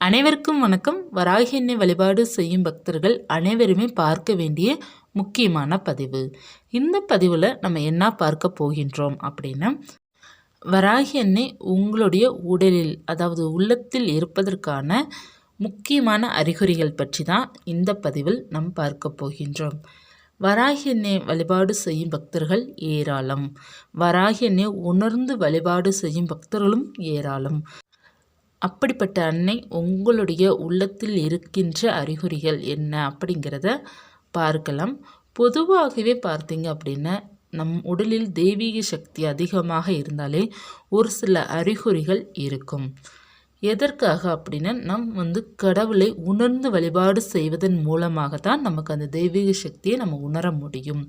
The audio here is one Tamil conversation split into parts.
அனைவருக்கும் வணக்கம். வராகி எண்ணெய் வழிபாடு செய்யும் பக்தர்கள் அனைவருமே பார்க்க வேண்டிய முக்கியமான பதிவு. இந்த பதிவில் நம்ம என்ன பார்க்க போகின்றோம் அப்படின்னா வராகி எண்ணெய் உங்களுடைய உடலில் அதாவது உள்ளத்தில் இருப்பதற்கான முக்கியமான அறிகுறிகள் பற்றி தான் இந்த பதிவில் நாம் பார்க்க போகின்றோம். வராகி எண்ணெய் வழிபாடு செய்யும் பக்தர்கள் ஏராளம். வராகி எண்ணெய் உணர்ந்து வழிபாடு செய்யும் பக்தர்களும் ஏராளம். அப்படிப்பட்ட அன்னை உங்களுடைய உள்ளத்தில் இருக்கின்ற அறிகுறிகள் என்ன அப்படிங்கிறத பார்க்கலாம். பொதுவாகவே பார்த்தீங்க அப்படின்னா நம் உடலில் தெய்வீக சக்தி அதிகமாக இருந்தாலே ஒரு சில அறிகுறிகள் இருக்கும். எதற்காக அப்படின்னா நம் வந்து கடவுளை உணர்ந்து வழிபாடு செய்வதன் மூலமாக தான் நமக்கு அந்த தெய்வீக சக்தியை நம்ம உணர முடியும்.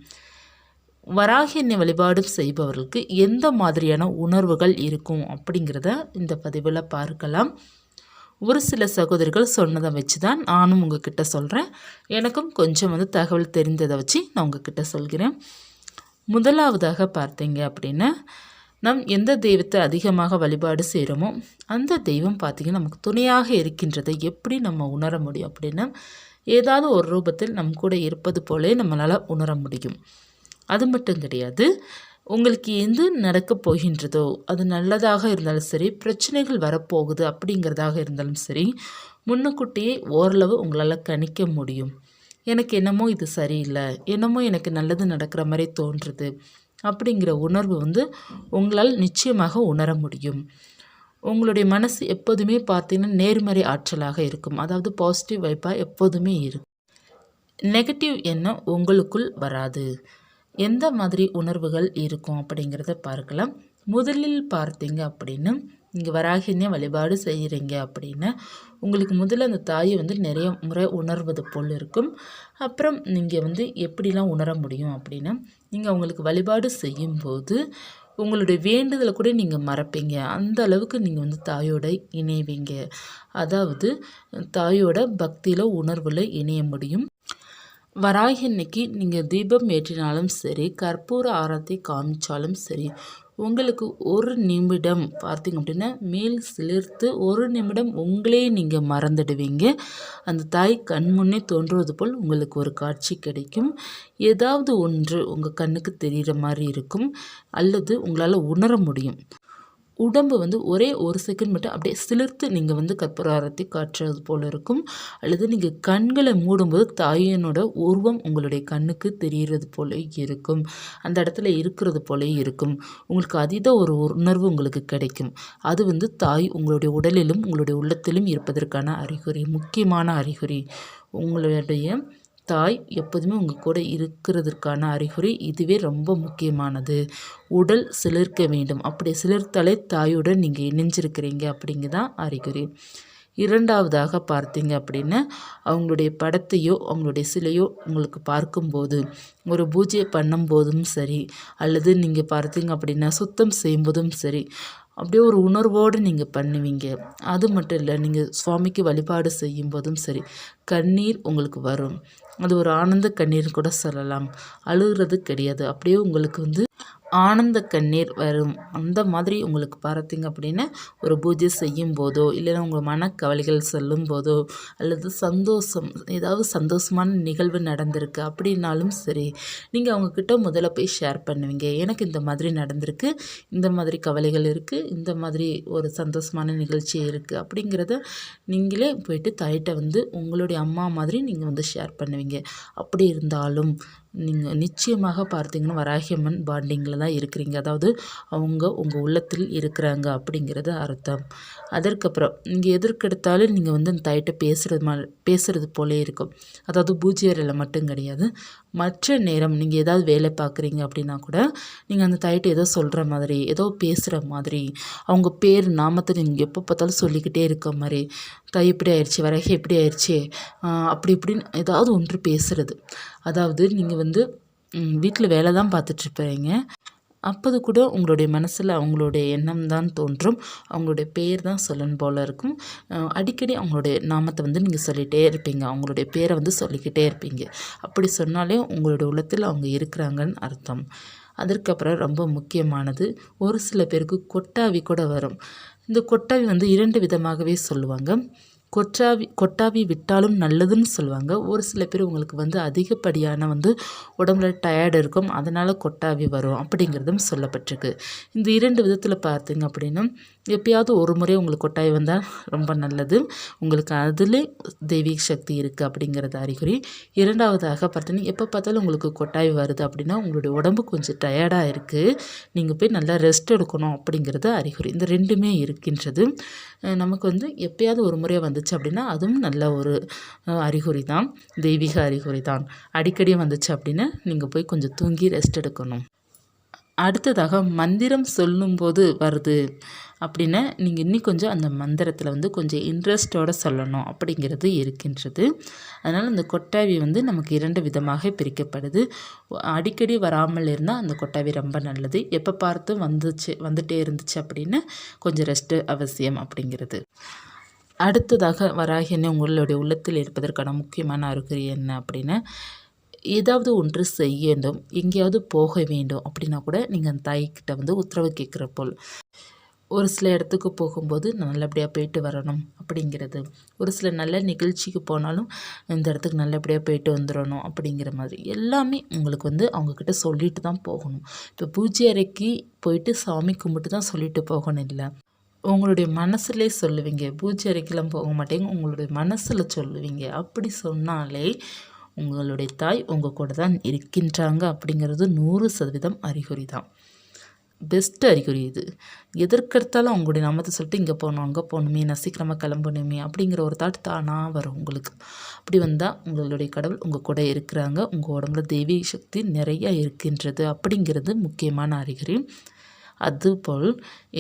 வராகியனை வழிபாடு செய்பவர்களுக்கு எந்த மாதிரியான உணர்வுகள் இருக்கும் அப்படிங்கிறத இந்த பதிவில் பார்க்கலாம். ஒரு சில சகோதரிகள் சொன்னதை வச்சு தான் நானும் உங்ககிட்ட சொல்கிறேன் எனக்கும் கொஞ்சம் வந்து தகவல் தெரிந்ததை வச்சு நான் உங்ககிட்ட சொல்கிறேன். முதலாவதாக பார்த்தீங்க அப்படின்னா நம் எந்த தெய்வத்தை அதிகமாக வழிபாடு செய்கிறோமோ அந்த தெய்வம் பார்த்திங்கன்னா நமக்கு துணையாக இருக்கின்றதை எப்படி நம்ம உணர முடியும் அப்படின்னா ஏதாவது ஒரு ரூபத்தில் நம் கூட இருப்பது போலே நம்மளால் உணர முடியும். அது மட்டும் கிடையாது உங்களுக்கு எது நடக்க போகின்றதோ அது நல்லதாக இருந்தாலும் சரி பிரச்சனைகள் வரப்போகுது அப்படிங்கிறதாக இருந்தாலும் சரி முன்னுக்கூட்டியே ஓரளவு உங்களால் கணிக்க முடியும். எனக்கு என்னமோ இது சரியில்லை என்னமோ எனக்கு நல்லது நடக்கிற மாதிரி தோன்றுது அப்படிங்கிற உணர்வு வந்து உங்களால் நிச்சயமாக உணர முடியும். உங்களுடைய மனசு எப்போதுமே பார்த்தீங்கன்னா நேர்மறை ஆற்றலாக இருக்கும். அதாவது பாசிட்டிவ் வைப்பாக எப்போதுமே இருக்கும். நெகட்டிவ் எண்ணம் உங்களுக்குள் வராது. எந்த மாதிரி உணர்வுகள் இருக்கும் அப்படிங்கிறத பார்க்கலாம். முதலில் பார்த்தீங்க அப்படின்னு நீங்கள் வராகினே வழிபாடு செய்கிறீங்க அப்படின்னா உங்களுக்கு முதல்ல அந்த தாயை வந்து நிறைய முறை உணர்வது போல் இருக்கும். அப்புறம் நீங்கள் வந்து எப்படிலாம் உணர முடியும் அப்படின்னா நீங்கள் அவங்களுக்கு வழிபாடு செய்யும்போது உங்களுடைய வேண்டுதலை கூட நீங்கள் மறப்பீங்க. அந்த அளவுக்கு நீங்கள் வந்து தாயோட இணைவீங்க. அதாவது தாயோட பக்தியில் உணர்வில் இணைய முடியும். வராகி அன்னைக்கு நீங்கள் தீபம் ஏற்றினாலும் சரி கற்பூர ஆரத்தை காமிச்சாலும் சரி உங்களுக்கு ஒரு நிமிடம் பார்த்திங்க அப்படின்னா மேல் சிலிர்த்து ஒரு நிமிடம் உங்களே நீங்கள் மறந்துடுவீங்க. அந்த தாய் கண் முன்னே தோன்றுவது போல் உங்களுக்கு ஒரு காட்சி கிடைக்கும். ஏதாவது ஒன்று உங்கள் கண்ணுக்கு தெரிகிற மாதிரி இருக்கும் அல்லது உங்களால் உணர முடியும். உடம்பு வந்து ஒரே ஒரு செகண்ட் மட்டும் அப்படியே சிலிர்த்து நீங்கள் வந்து கற்பூராரத்தை காற்றுறது போல் இருக்கும். அல்லது நீங்கள் கண்களை மூடும்போது தாயனோட உருவம் உங்களுடைய கண்ணுக்கு தெரிகிறது போல இருக்கும். அந்த இடத்துல இருக்கிறது போல இருக்கும். உங்களுக்கு அதீத ஒரு உணர்வு உங்களுக்கு கிடைக்கும். அது வந்து தாய் உங்களுடைய உடலிலும் உங்களுடைய உள்ளத்திலும் இருப்பதற்கான அறிகுறி முக்கியமான அறிகுறி. உங்களுடைய தாய் எப்போதுமே உங்கள் கூட இருக்கிறதுக்கான அறிகுறி இதுவே ரொம்ப முக்கியமானது. உடல் சிலிர்க்க வேண்டும். அப்படி சிலிர்த்தாலே தாயுடன் நீங்கள் இணைஞ்சிருக்கிறீங்க அப்படிங்க தான் அறிகுறி. இரண்டாவதாக பார்த்தீங்க அப்படின்னா அவங்களுடைய படத்தையோ அவங்களுடைய சிலையோ உங்களுக்கு பார்க்கும்போது ஒரு பூஜை பண்ணும்போதும் சரி அல்லது நீங்கள் பார்த்தீங்க அப்படின்னா சுத்தம் செய்யும்போதும் சரி அப்படியே ஒரு உணர்வோடு நீங்கள் பண்ணுவீங்க. அது மட்டும் இல்லை நீங்கள் சுவாமிக்கு வழிபாடு செய்யும் போதும் சரி கண்ணீர் உங்களுக்கு வரும். அது ஒரு ஆனந்த கண்ணீர் கூட சொல்லலாம். அழுகிறது கிடையாது. அப்படியே உங்களுக்கு வந்து ஆனந்த கண்ணீர் வரும். அந்த மாதிரி உங்களுக்கு பார்த்தீங்க அப்படின்னா ஒரு பூஜை செய்யும் போதோ இல்லைன்னா உங்கள் மனக்கவலைகள் சொல்லும் போதோ அல்லது சந்தோஷம் ஏதாவது சந்தோஷமான நிகழ்வு நடந்திருக்கு அப்படின்னாலும் சரி நீங்கள் அவங்கக்கிட்ட முதல்ல போய் ஷேர் பண்ணுவீங்க. எனக்கு இந்த மாதிரி நடந்திருக்கு இந்த மாதிரி கவலைகள் இருக்குது இந்த மாதிரி ஒரு சந்தோஷமான நிகழ்ச்சி இருக்குது அப்படிங்கிறத நீங்களே போயிட்டு தாயிட்ட வந்து உங்களுடைய அம்மா மாதிரி நீங்கள் வந்து ஷேர் பண்ணுவீங்க. அப்படி இருந்தாலும் நீங்கள் நிச்சயமாக பார்த்தீங்கன்னா வராகியம்மன் பாண்டிங்கில் தான் இருக்கிறீங்க. அதாவது அவங்க உங்கள் உள்ளத்தில் இருக்கிறாங்க அப்படிங்கிறது அர்த்தம். அதற்கப்புறம் நீங்கள் எதற்கெடுத்தாலும் நீங்கள் வந்து அந்த தாயிட்ட பேசுகிறது மா பேசுகிறது போலே இருக்கும். அதாவது பூஜை அறையில் மட்டும் கிடையாது. மற்ற நேரம் நீங்கள் ஏதாவது வேலை பார்க்குறீங்க அப்படின்னா கூட நீங்கள் அந்த தாயிட்ட ஏதோ சொல்கிற மாதிரி ஏதோ பேசுகிற மாதிரி அவங்க பேர் நாமத்தை நீங்கள் எப்போ பார்த்தாலும் சொல்லிக்கிட்டே இருக்க மாதிரி தாய் இப்படி ஆயிடுச்சு வரகை எப்படி ஆயிடுச்சு அப்படி இப்படின்னு ஏதாவது ஒன்று பேசுகிறது அதாவது நீங்கள் வந்து வீட்டில் வேலை தான் பார்த்துட்ருப்பீங்க. அப்போது கூட உங்களுடைய மனசில் அவங்களுடைய எண்ணம் தான் தோன்றும். அவங்களுடைய பேர் தான் சொல்லணும் போல் இருக்கும். அடிக்கடி அவங்களுடைய நாமத்தை வந்து நீங்கள் சொல்லிகிட்டே இருப்பீங்க. அவங்களுடைய பேரை வந்து சொல்லிக்கிட்டே இருப்பீங்க. அப்படி சொன்னாலே உங்களுடைய உள்ளத்தில் அவங்க இருக்கிறாங்கன்னு அர்த்தம். அதற்கப்புறம் ரொம்ப முக்கியமானது ஒரு சில பேருக்கு கொட்டாவி கூட வரும். இந்த கொட்டாவி வந்து இரண்டு விதமாகவே சொல்லுவாங்க. கொட்டாவி கொட்டாவி விட்டாலும் நல்லதுன்னு சொல்லுவாங்க. ஒரு சில பேர் உங்களுக்கு வந்து அதிகப்படியான வந்து உடம்புல டயர்டு இருக்கும் அதனால் கொட்டாவி வரும் அப்படிங்கிறதும் சொல்லப்பட்டிருக்கு. இந்த இரண்டு விதத்தில் பார்த்தீங்க அப்படின்னா எப்பயாவது ஒரு முறை உங்களுக்கு கொட்டாய் வந்தால் ரொம்ப நல்லது. உங்களுக்கு அதில் தெய்வீக சக்தி இருக்குது அப்படிங்கிறது அறிகுறி. இரண்டாவதாக பார்த்தீங்கன்னா எப்போ பார்த்தாலும் உங்களுக்கு கொட்டாய் வருது அப்படின்னா உங்களுடைய உடம்பு கொஞ்சம் டயர்டாக இருக்குது நீங்கள் போய் நல்லா ரெஸ்ட் எடுக்கணும் அப்படிங்கிறது அறிகுறி. இந்த ரெண்டுமே இருக்கின்றது. நமக்கு வந்து எப்பயாவது ஒரு முறை வந்துச்சு அப்படின்னா அதுவும் நல்ல ஒரு அறிகுறி தான். தெய்வீக அறிகுறி தான். அடிக்கடி வந்துச்சு அப்படின்னா நீங்கள் போய் கொஞ்சம் தூங்கி ரெஸ்ட் எடுக்கணும். அடுத்ததாக மந்திரம் சொல்லும்போது வருது. அப்படின்னா நீங்கள் இன்னும் கொஞ்சம் அந்த மந்திரத்தில் வந்து கொஞ்சம் இன்ட்ரெஸ்ட்டோடு சொல்லணும். அப்படிங்கிறது இருக்கின்றது. அதனால் அந்த கொட்டாவி வந்து நமக்கு இரண்டு விதமாக பிரிக்கப்படுது. அடிக்கடி வராமல் இருந்தால் அந்த கொட்டாவி ரொம்ப நல்லது. எப்போ பார்த்தும் வந்துச்சு வந்துட்டே இருந்துச்சு அப்படின்னு கொஞ்சம் ரெஸ்ட்டு அவசியம் அப்படிங்கிறது. அடுத்ததாக வராகின்னு உங்களுடைய உள்ளத்தில் இருப்பதற்கான முக்கியமான அறிகுறி என்ன அப்படின்னா ஏதாவது ஒன்று செய்யணும் எங்கேயாவது போக வேண்டும் அப்படின்னா கூட நீங்கள் அந்த தாய்கிட்ட வந்து உத்தரவு கேட்குற போல். ஒரு சில இடத்துக்கு போகும்போது நல்லபடியாக போயிட்டு வரணும் அப்படிங்கிறது. ஒரு சில நல்ல நிகழ்ச்சிக்கு போனாலும் இந்த இடத்துக்கு நல்லபடியாக போயிட்டு வந்துடணும் அப்படிங்கிற மாதிரி. எல்லாமே உங்களுக்கு வந்து அவங்கக்கிட்ட சொல்லிட்டு தான் போகணும். இப்போ பூஜை அறைக்கு போயிட்டு சாமி கும்பிட்டு தான் சொல்லிட்டு போகணும் இல்லை? உங்களுடைய மனசுலே சொல்லுவீங்க பூஜை அறைக்கெல்லாம் போக மாட்டேங்க உங்களுடைய மனசில் சொல்லுவீங்க. அப்படி சொன்னாலே உங்களுடைய தாய் உங்கள் கூட தான் இருக்கின்றாங்க அப்படிங்கிறது நூறு சதவீதம் அறிகுறி தான். பெஸ்ட் அறிகுறி இது. எதற்கெடுத்தாலும் அவங்களுடைய நாமத்தை சொல்லிட்டு இங்கே போகணும் அங்கே போகணுமே நான் சீக்கிரமாக கிளம்பணுமே அப்படிங்கிற ஒரு தாட் தானாக வரும் உங்களுக்கு. அப்படி வந்தால் உங்களுடைய கடவுள் உங்கள் கூட இருக்கிறாங்க உங்கள் உடம்புல தெய்வீக சக்தி நிறையா இருக்கின்றது அப்படிங்கிறது முக்கியமான அறிகுறி. அதுபோல்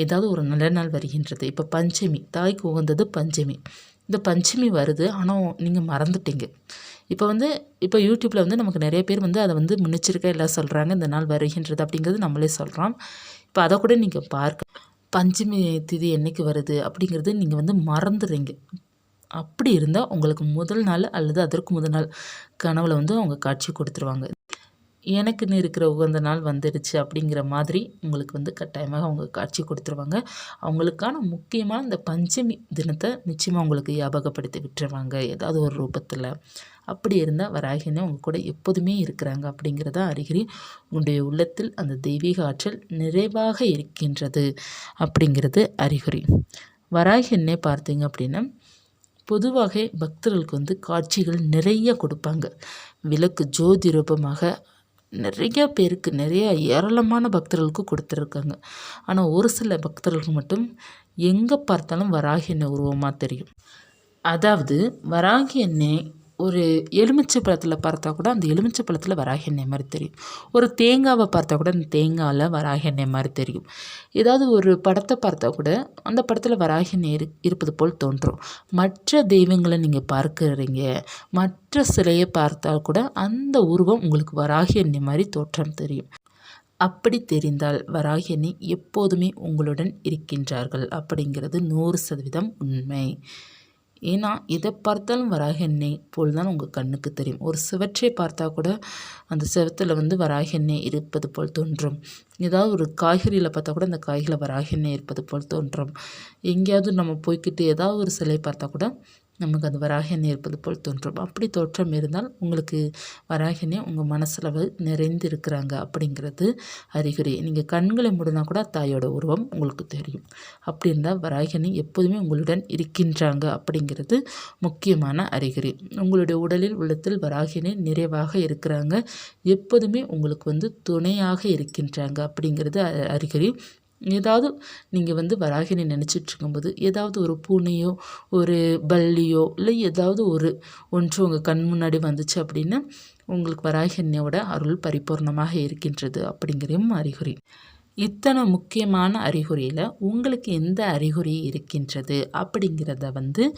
ஏதாவது ஒரு நல்ல நாள் வருகின்றது. இப்போ பஞ்சமி தாய்க்கு உகந்தது பஞ்சமி. இந்த பஞ்சமி வருது ஆனால் நீங்கள் மறந்துட்டீங்க. இப்போ வந்து இப்போ யூடியூப்பில் வந்து நமக்கு நிறைய பேர் வந்து அதை வந்து முன்னெச்சரிக்கை எல்லாம் சொல்கிறாங்க இந்த நாள் வருகின்றது அப்படிங்கிறது நம்மளே சொல்கிறோம் இப்போ அதை கூட நீங்கள் பார்க்க பஞ்சமி திதி என்றைக்கு வருது அப்படிங்கிறது நீங்கள் வந்து மறந்துடுறீங்க. அப்படி இருந்தால் உங்களுக்கு முதல் நாள் அல்லது அதற்கு முதல் நாள் கனவில் வந்து அவங்க காட்சி கொடுத்துருவாங்க. எனக்குன்னு இருக்கிற உகந்த நாள் வந்துடுச்சு அப்படிங்கிற மாதிரி உங்களுக்கு வந்து கட்டாயமாக அவங்க காட்சி கொடுத்துருவாங்க. அவங்களுக்கான முக்கியமான இந்த பஞ்சமி தினத்தை நிச்சயமாக உங்களுக்கு ஞாபகப்படுத்தி விட்டுருவாங்க ஏதாவது ஒரு ரூபத்தில். அப்படி இருந்தால் வராகினே உங்கள் கூட எப்போதுமே இருக்கிறாங்க அப்படிங்கிறத அறிகுறி உங்களுடைய உள்ளத்தில் அந்த தெய்வீக ஆற்றல் நிறைவாக இருக்கின்றது அப்படிங்கிறது அறிகுறி வராகின்னே பார்த்தீங்க அப்படின்னா பொதுவாக பக்தர்களுக்கு வந்து காட்சிகள் நிறைய கொடுப்பாங்க. விளக்கு ஜோதி ரூபமாக நிறைய பேருக்கு நிறைய ஏராளமான பக்தர்களுக்கு கொடுத்துருக்காங்க. ஆனால் ஒரு சில பக்தர்களுக்கு மட்டும் எங்கே பார்த்தாலும் வராகி எண்ணெய் உருவமாக தெரியும். அதாவது வராகி எண்ணெய் ஒரு எலுமிச்சை பழத்தில் பார்த்தா கூட அந்த எலுமிச்சை பழத்தில் வராகி எண்ணெய் மாதிரி தெரியும். ஒரு தேங்காவை பார்த்தா கூட அந்த தேங்காயில் வராகி எண்ணெய் மாதிரி தெரியும். ஏதாவது ஒரு படத்தை பார்த்தா கூட அந்த படத்தில் வராகி எண்ணெய் இரு இருப்பது போல் தோன்றும். மற்ற தெய்வங்களை நீங்கள் பார்க்குறீங்க மற்ற சிலையை பார்த்தா கூட அந்த உருவம் உங்களுக்கு வராகி எண்ணெய் மாதிரி தோற்றம் தெரியும். அப்படி தெரிந்தால் வராகினி எப்போதுமே உங்களுடன் இருக்கின்றார்கள் அப்படிங்கிறது நூறு சதவீதம் உண்மை. ஏன்னா எதை பார்த்தாலும் வராக எண்ணெய் போல் தான் உங்கள் கண்ணுக்கு தெரியும். ஒரு சுவற்றை பார்த்தா கூட அந்த செவத்தில் வந்து வராக எண்ணெய் இருப்பது போல் தோன்றும். ஏதாவது ஒரு காய்கறியில் பார்த்தா கூட அந்த காய்கறியில் வராக எண்ணெய் இருப்பது போல் தோன்றும். எங்கேயாவது நம்ம போய்கிட்டு ஏதாவது ஒரு சிலை பார்த்தா கூட நமக்கு அது வராகினி இருப்பது போல் தோன்றும். அப்படி தோற்றம் இருந்தால் உங்களுக்கு வராகினி உங்கள் மனசில் நிறைந்து இருக்கிறாங்க அப்படிங்கிறது அறிகுறி. நீங்கள் கண்களை மூடினா கூட தாயோட உருவம் உங்களுக்கு தெரியும். அப்படி இருந்தால் வராகினி எப்போதுமே உங்களுடன் இருக்கின்றாங்க அப்படிங்கிறது முக்கியமான அறிகுறி. உங்களுடைய உடலில் உள்ளத்தில் வராகினி நிறைவாக இருக்கிறாங்க. எப்போதுமே உங்களுக்கு வந்து துணையாக இருக்கின்றாங்க அப்படிங்கிறது அறிகுறி. ஏதாவது நீங்கள் வந்து வராகினி நினச்சிட்டு இருக்கும்போது ஏதாவது ஒரு பூனையோ ஒரு பல்லியோ இல்லை ஏதாவது ஒரு ஒன்று உங்கள் கண் முன்னாடி வந்துச்சு அப்படின்னா உங்களுக்கு வராகினியோட அருள் பரிபூர்ணமாக இருக்கின்றது அப்படிங்கிறதும் அறிகுறி. இத்தனை முக்கியமான அறிகுறியில் உங்களுக்கு எந்த அறிகுறி இருக்கின்றது அப்படிங்கிறத வந்து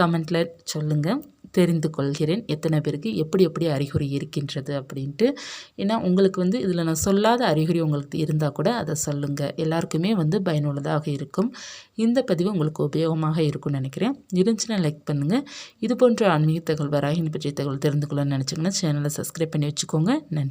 கமெண்டில் சொல்லுங்கள் தெரிந்து கொள்கிறேன். எத்தனை பேருக்கு எப்படி எப்படி அறிகுறி இருக்கின்றது அப்படின்ட்டு. ஏன்னா உங்களுக்கு வந்து இதில் நான் சொல்லாத அறிகுறி உங்களுக்கு இருந்தால் கூட அதை சொல்லுங்கள் எல்லாருக்குமே வந்து பயனுள்ளதாக இருக்கும். இந்த பதிவு உங்களுக்கு உபயோகமாக இருக்கும்னு நினைக்கிறேன். இருந்துச்சுன்னா லைக் பண்ணுங்கள் இது போன்ற ஆன்மீக தகவல் வராகினி பற்றிய தகவல் தெரிந்து கொள்ளணும்னு நினச்சிங்கன்னா சேனலை சப்ஸ்கிரைப் பண்ணி வச்சுக்கோங்க. நன்றி.